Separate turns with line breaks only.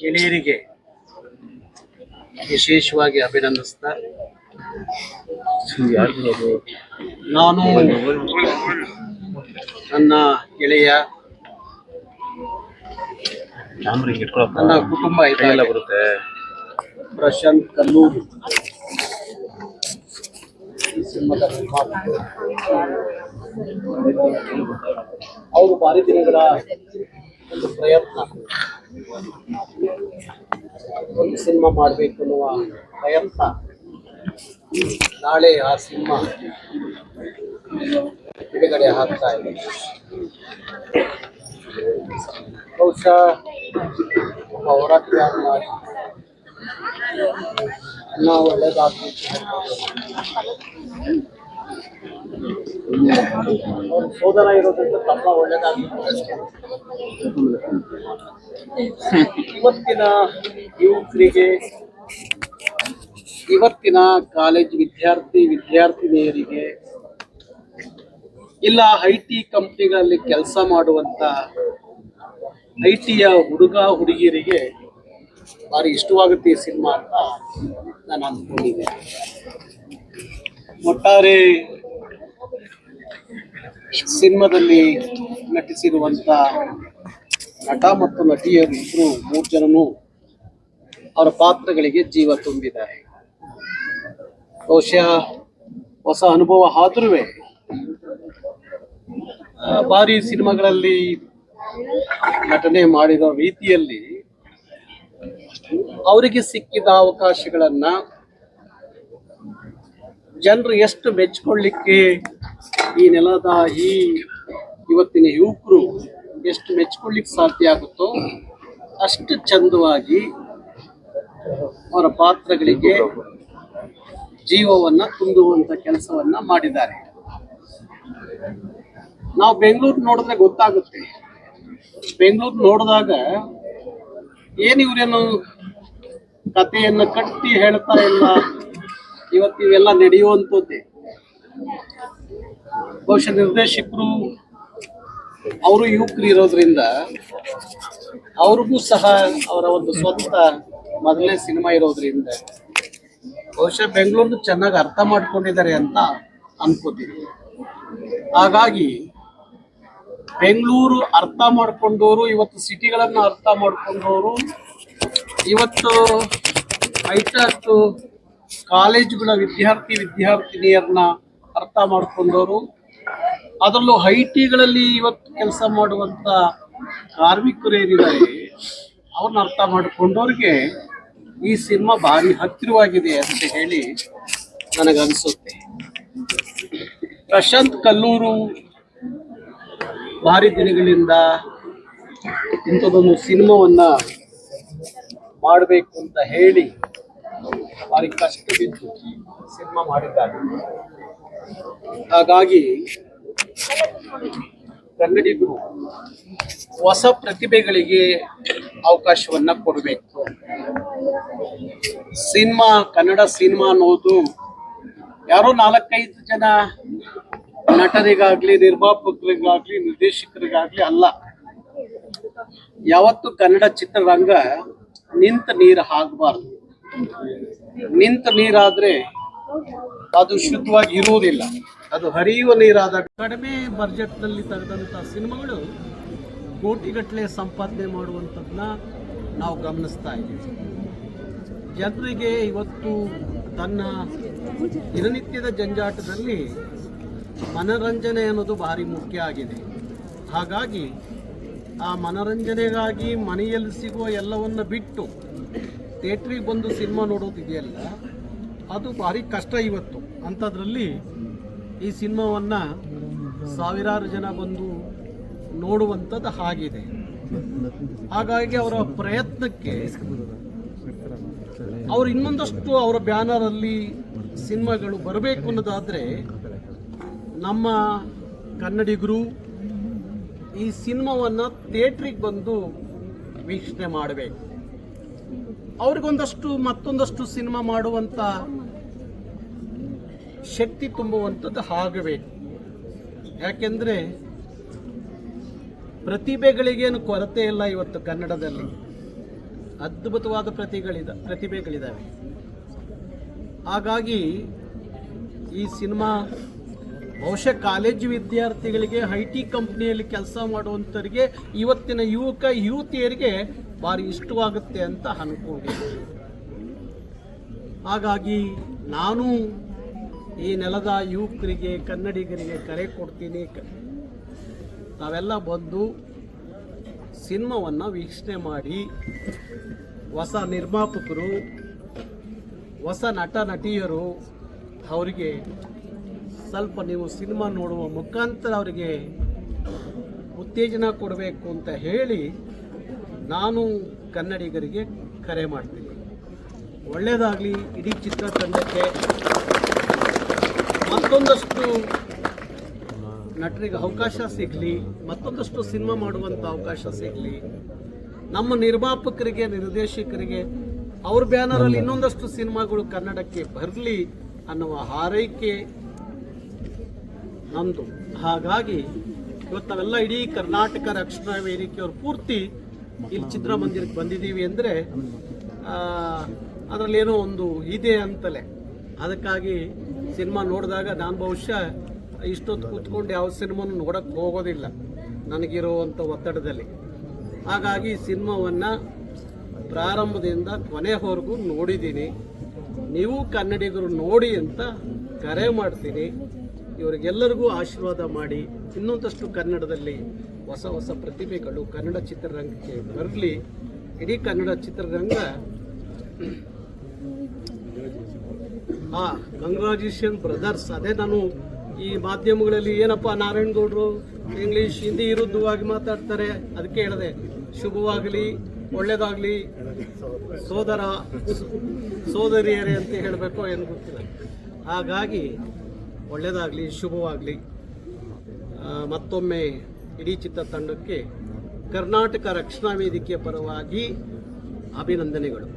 ಗೆಳೆಯರಿಗೆ ವಿಶೇಷವಾಗಿ ಅಭಿನಂದಿಸ್ತಾ ನಾನು ನನ್ನ ಗೆಳೆಯ ನನ್ನ ಕುಟುಂಬ ಇದೆಲ್ಲ
ಬರುತ್ತೆ
ಪ್ರಶಾಂತ್ ಕಲ್ಲೂರು. ಅವರು ಭಾರಿ ದಿನಗಳ ಒಂದು ಪ್ರಯತ್ನ. ಒಂದು ಸಿನಿಮಾ ಮಾಡಬೇಕು ಅನ್ನುವ ಪ್ರಯತ್ನ ನಾಳೆ ಆ ಸಿನಿಮಾ ಬಿಡುಗಡೆ ಆಗ್ತಾ ಇದೆ. ಬಹುಶಃ ಹೋರಾಟ ಮಾಡಿ ನಾವು ಒಳ್ಳೇದಾಗ್ಬೇಕು ಸೋದರ ಇರೋದ್ರಿಂದ ತಮ್ಮ ಒಳ್ಳೇದಾಗಿ ಇವತ್ತಿನ ಯುವಕರಿಗೆ, ಇವತ್ತಿನ ಕಾಲೇಜ್ ವಿದ್ಯಾರ್ಥಿ, ವಿದ್ಯಾರ್ಥಿನಿಯರಿಗೆ, ಇಲ್ಲ ಐ ಟಿ ಕಂಪ್ನಿಗಳಲ್ಲಿ ಕೆಲಸ ಮಾಡುವಂತ ಐ ಟಿಯ ಹುಡುಗ, ಹುಡುಗಿಯರಿಗೆ ಭಾರಿ ಇಷ್ಟವಾಗುತ್ತೆ ಈ ಸಿನಿಮಾ ಅಂತ ನಾನು ಅಂದ್ಕೊಂಡಿದ್ದೆ ಒಟ್ಟಾರೆ ಸಿನಿಮಾದಲ್ಲಿ ನಟಿಸಿರುವಂತ ನಟ ಮತ್ತು ನಟಿಯರು ಇಬ್ರು ಮೂರು ಜನನು ಅವರ ಪಾತ್ರಗಳಿಗೆ ಜೀವ ತುಂಬಿದ್ದಾರೆ. ಬಹುಶಃ ಹೊಸ ಅನುಭವ ಆದ್ರೂ ಭಾರಿ ಸಿನಿಮಾಗಳಲ್ಲಿ ನಟನೆ ಮಾಡಿರೋ ರೀತಿಯಲ್ಲಿ ಅವರಿಗೆ ಸಿಕ್ಕಿದ ಅವಕಾಶಗಳನ್ನ ಜನರು ಎಷ್ಟು ಮೆಚ್ಕೊಳ್ಳಿಕ್ಕೆ ಈ ನೆಲದ ಈ ಇವತ್ತಿನ ಯುವಕರು ಎಷ್ಟು ಮೆಚ್ಕೊಳ್ಳಿಕ್ಕೆ ಸಾಧ್ಯ ಆಗುತ್ತೋ ಅಷ್ಟು ಚಂದವಾಗಿ ಅವರ ಪಾತ್ರಗಳಿಗೆ ಜೀವವನ್ನ ತುಂಬುವಂತ ಕೆಲಸವನ್ನ ಮಾಡಿದ್ದಾರೆ. ನಾವು ಬೆಂಗಳೂರು ನೋಡಿದ್ರೆ ಗೊತ್ತಾಗುತ್ತೆ. ಬೆಂಗಳೂರು ನೋಡಿದಾಗ ಏನು ಇವ್ರೇನು ಕಥೆಯನ್ನ ಕಟ್ಟಿ ಹೇಳ್ತಾ ಇಲ್ಲ? ಇವತ್ತಿವೆಲ್ಲ ನಡೆಯುವಂಥದ್ದೇ ಬಹುಶಃ ನಿರ್ದೇಶಕರು ಅವರು ಯುವಕರು ಇರೋದ್ರಿಂದ ಅವ್ರಿಗೂ ಸಹ ಅವರ ಒಂದು ಸ್ವಂತ ಮೊದಲನೇ ಸಿನಿಮಾ ಇರೋದ್ರಿಂದ ಬಹುಶಃ ಬೆಂಗಳೂರು ಚೆನ್ನಾಗಿ ಅರ್ಥ ಮಾಡ್ಕೊಂಡಿದ್ದಾರೆ ಅಂತ ಅನ್ಕೋತೀನಿ. ಹಾಗಾಗಿ ಬೆಂಗಳೂರು ಅರ್ಥ ಮಾಡ್ಕೊಂಡವರು ಇವತ್ತು ಸಿಟಿಗಳನ್ನ ಅರ್ಥ ಮಾಡ್ಕೊಂಡವರು ಇವತ್ತು ಐಟತ್ತು ಕಾಲೇಜುಗಳ ವಿದ್ಯಾರ್ಥಿ, ವಿದ್ಯಾರ್ಥಿನಿಯರನ್ನ ಅರ್ಥ ಮಾಡಿಕೊಂಡವರು. ಅದರಲ್ಲೂ ಐ ಟಿಗಳಲ್ಲಿ ಇವತ್ತು ಕೆಲಸ ಮಾಡುವಂತ ಕಾರ್ಮಿಕರು ಏನಿದ್ದಾರೆ ಅವ್ರನ್ನ ಅರ್ಥ ಮಾಡಿಕೊಂಡವ್ರಿಗೆ ಈ ಸಿನಿಮಾ ಭಾರಿ ಹತ್ತಿರವಾಗಿದೆ ಅಂತ ಹೇಳಿ ನನಗನ್ಸುತ್ತೆ. ಪ್ರಶಾಂತ್ ಕಲ್ಲೂರು ಭಾರಿ ದಿನಗಳಿಂದ ಇಂಥದ್ದೊಂದು ಸಿನಿಮಾವನ್ನ ಮಾಡಬೇಕು ಅಂತ ಹೇಳಿ ಭಾರಿ ಕಷ್ಟ ಬಿದ್ದು ಸಿನಿಮಾ ಮಾಡಿದ್ದಾರೆ. ಹಾಗಾಗಿ ಕನ್ನಡಿಗರು ಹೊಸ ಪ್ರತಿಭೆಗಳಿಗೆ ಅವಕಾಶವನ್ನ ಕೊಡಬೇಕು. ಸಿನಿಮಾ, ಕನ್ನಡ ಸಿನಿಮಾ ಅನ್ನೋದು ಯಾರೋ ನಾಲ್ಕೈದು ಜನ ನಟರಿಗಾಗ್ಲಿ, ನಿರ್ಮಾಪಕರಿಗಾಗ್ಲಿ, ನಿರ್ದೇಶಕರಿಗಾಗ್ಲಿ ಅಲ್ಲ, ಯಾವತ್ತು ಕನ್ನಡ ಚಿತ್ರರಂಗ ನಿಂತ ನೀರು ಆಗಬಾರ್ದು ನಿಂತ ನೀರಾದ್ರೆ ಅದು ಶುದ್ಧವಾಗಿ ಇರುವುದಿಲ್ಲ. ಅದು ಹರಿಯುವ ನೀರಾದ ಕಡಿಮೆ ಬಜೆಟ್ನಲ್ಲಿ ತೆಗೆದಂತ ಸಿನಿಮಾಗಳು ಕೋಟಿಗಟ್ಟಲೆ ಸಂಪಾದನೆ ಮಾಡುವಂಥದ್ದನ್ನ ನಾವು ಗಮನಿಸ್ತಾ ಇದ್ದೀವಿ. ಜನರಿಗೆ ಇವತ್ತು ತನ್ನ ದಿನನಿತ್ಯದ ಜಂಜಾಟದಲ್ಲಿ ಮನರಂಜನೆ ಅನ್ನೋದು ಭಾರಿ ಮುಖ್ಯ ಆಗಿದೆ. ಹಾಗಾಗಿ ಆ ಮನರಂಜನೆಗಾಗಿ ಮನೆಯಲ್ಲಿ ಸಿಗುವ ಎಲ್ಲವನ್ನು ಬಿಟ್ಟು ಥಿಯೇಟ್ರಿಗೆ ಬಂದು ಸಿನಿಮಾ ನೋಡೋದಿದೆಯಲ್ಲ, ಅದು ಭಾರಿ ಕಷ್ಟ ಇವತ್ತು. ಅಂಥದ್ರಲ್ಲಿ ಈ ಸಿನಿಮಾವನ್ನು ಸಾವಿರಾರು ಜನ ಬಂದು ನೋಡುವಂಥದ್ದು ಆಗಿದೆ ಹಾಗಾಗಿ ಅವರ ಪ್ರಯತ್ನಕ್ಕೆ ಅವ್ರು ಇನ್ನೊಂದಷ್ಟು ಅವರ ಬ್ಯಾನರಲ್ಲಿ ಸಿನಿಮಾಗಳು ಬರಬೇಕು ಅನ್ನೋದಾದರೆ ನಮ್ಮ ಕನ್ನಡಿಗರು ಈ ಸಿನಿಮಾವನ್ನು ಥಿಯೇಟ್ರಿಗೆ ಬಂದು ವೀಕ್ಷಣೆ ಮಾಡಬೇಕು. ಅವ್ರಿಗೊಂದಷ್ಟು ಮತ್ತೊಂದಷ್ಟು ಸಿನಿಮಾ ಮಾಡುವಂಥ ಶಕ್ತಿ ತುಂಬುವಂಥದ್ದು ಆಗಬೇಕು ಯಾಕೆಂದರೆ ಪ್ರತಿಭೆಗಳಿಗೇನು ಕೊರತೆ ಇಲ್ಲ ಇವತ್ತು ಕನ್ನಡದಲ್ಲಿ. ಅದ್ಭುತವಾದ ಪ್ರತಿಗಳಿದ ಪ್ರತಿಭೆಗಳಿದ್ದಾವೆ ಹಾಗಾಗಿ ಈ ಸಿನಿಮಾ ಬಹುಶಃ ಕಾಲೇಜು ವಿದ್ಯಾರ್ಥಿಗಳಿಗೆ, ಐ ಟಿ ಕಂಪ್ನಿಯಲ್ಲಿ ಕೆಲಸ ಮಾಡುವಂಥವರಿಗೆ ಇವತ್ತಿನ ಯುವಕ, ಯುವತಿಯರಿಗೆ ಭಾರಿ ಇಷ್ಟವಾಗುತ್ತೆ ಅಂತ ಅನ್ಕೊಂಡಿದ್ದೀನಿ. ಹಾಗಾಗಿ ನಾನು ಈ ನೆಲದ ಯುವಕರಿಗೆ, ಕನ್ನಡಿಗರಿಗೆ ಕರೆ ಕೊಡ್ತೀನಿ. ತಾವೆಲ್ಲ ಬಂದು ಸಿನಿಮಾವನ್ನು ವೀಕ್ಷಣೆ ಮಾಡಿ. ಹೊಸ ನಿರ್ಮಾಪಕರು, ಹೊಸ ನಟ, ನಟಿಯರು, ಅವರಿಗೆ ಸ್ವಲ್ಪ ನೀವು ಸಿನಿಮಾ ನೋಡುವ ಮುಖಾಂತರ ಅವರಿಗೆ ಉತ್ತೇಜನ ಕೊಡಬೇಕು ಅಂತ ಹೇಳಿ ನಾನು ಕನ್ನಡಿಗರಿಗೆ ಕರೆ ಮಾಡ್ತೀನಿ. ಒಳ್ಳೆಯದಾಗಲಿ ಇಡೀ ಚಿತ್ರತಂಡಕ್ಕೆ ಮತ್ತೊಂದಷ್ಟು ನಟರಿಗೆ ಅವಕಾಶ ಸಿಗಲಿ ಮತ್ತೊಂದಷ್ಟು ಸಿನಿಮಾ ಮಾಡುವಂಥ ಅವಕಾಶ ಸಿಗಲಿ ನಮ್ಮ ನಿರ್ಮಾಪಕರಿಗೆ ನಿರ್ದೇಶಕರಿಗೆ ಅವ್ರ ಬ್ಯಾನರಲ್ಲಿ ಇನ್ನೊಂದಷ್ಟು ಸಿನಿಮಾಗಳು ಕನ್ನಡಕ್ಕೆ ಬರಲಿ ಅನ್ನುವ ಹಾರೈಕೆ ನಮ್ಮದು ಹಾಗಾಗಿ ಇವತ್ತು ನಾವೆಲ್ಲ ಇಡೀ ಕರ್ನಾಟಕ ರಕ್ಷಣಾ ವೇದಿಕೆಯವರು ಪೂರ್ತಿ ಇಲ್ಲಿ ಚಿತ್ರಮಂದಿರಕ್ಕೆ ಬಂದಿದ್ದೀವಿ ಅಂದರೆ ಅದರಲ್ಲೇನೋ ಒಂದು ಇದೆ ಅಂತಲೇ. ಅದಕ್ಕಾಗಿ ಸಿನಿಮಾ ನೋಡಿದಾಗ ನಾನು ಬಹುಶಃ ಇಷ್ಟೊತ್ತು ಕೂತ್ಕೊಂಡು ಯಾವ ಸಿನಿಮಾನು ನೋಡಕ್ಕೆ ಹೋಗೋದಿಲ್ಲ ನನಗಿರುವಂಥ ಒತ್ತಡದಲ್ಲಿ. ಹಾಗಾಗಿ ಸಿನಿಮಾವನ್ನು ಪ್ರಾರಂಭದಿಂದ ಕೊನೆವರೆಗೂ ನೋಡಿದ್ದೀನಿ. ನೀವು ಕನ್ನಡಿಗರು ನೋಡಿ ಅಂತ ಕರೆ ಮಾಡ್ತೀನಿ. ಇವರಿಗೆಲ್ಲರಿಗೂ ಆಶೀರ್ವಾದ ಮಾಡಿ. ಇನ್ನೊಂದಷ್ಟು ಕನ್ನಡದಲ್ಲಿ ಹೊಸ ಹೊಸ ಪ್ರತಿಭೆಗಳು ಕನ್ನಡ ಚಿತ್ರರಂಗಕ್ಕೆ ಬರಲಿ. ಇಡೀ ಕನ್ನಡ ಚಿತ್ರರಂಗ ಹಾ ಗಂಗರಾಜೇಶನ್ ಬ್ರದರ್ಸ್ ಅದೇ ನಾನು ಈ ಮಾಧ್ಯಮಗಳಲ್ಲಿ ಏನಪ್ಪ ನಾರಾಯಣಗೌಡರು ಇಂಗ್ಲೀಷ್, ಹಿಂದಿ ವಿರುದ್ಧವಾಗಿ ಮಾತಾಡ್ತಾರೆ, ಅದಕ್ಕೆ ಹೇಳಿದೆ, ಶುಭವಾಗಲಿ, ಒಳ್ಳೇದಾಗಲಿ, ಸೋದರ, ಸೋದರಿಯರೇ ಅಂತ ಹೇಳಬೇಕು ಏನು ಗೊತ್ತಿಲ್ಲ. ಹಾಗಾಗಿ ಒಳ್ಳೆಯದಾಗಲಿ ಶುಭವಾಗಲಿ. ಮತ್ತೊಮ್ಮೆ ಇಡೀ ಚಿತ್ರತಂಡಕ್ಕೆ ಕರ್ನಾಟಕ ರಕ್ಷಣಾ ವೇದಿಕೆಯ ಪರವಾಗಿ ಅಭಿನಂದನೆಗಳು.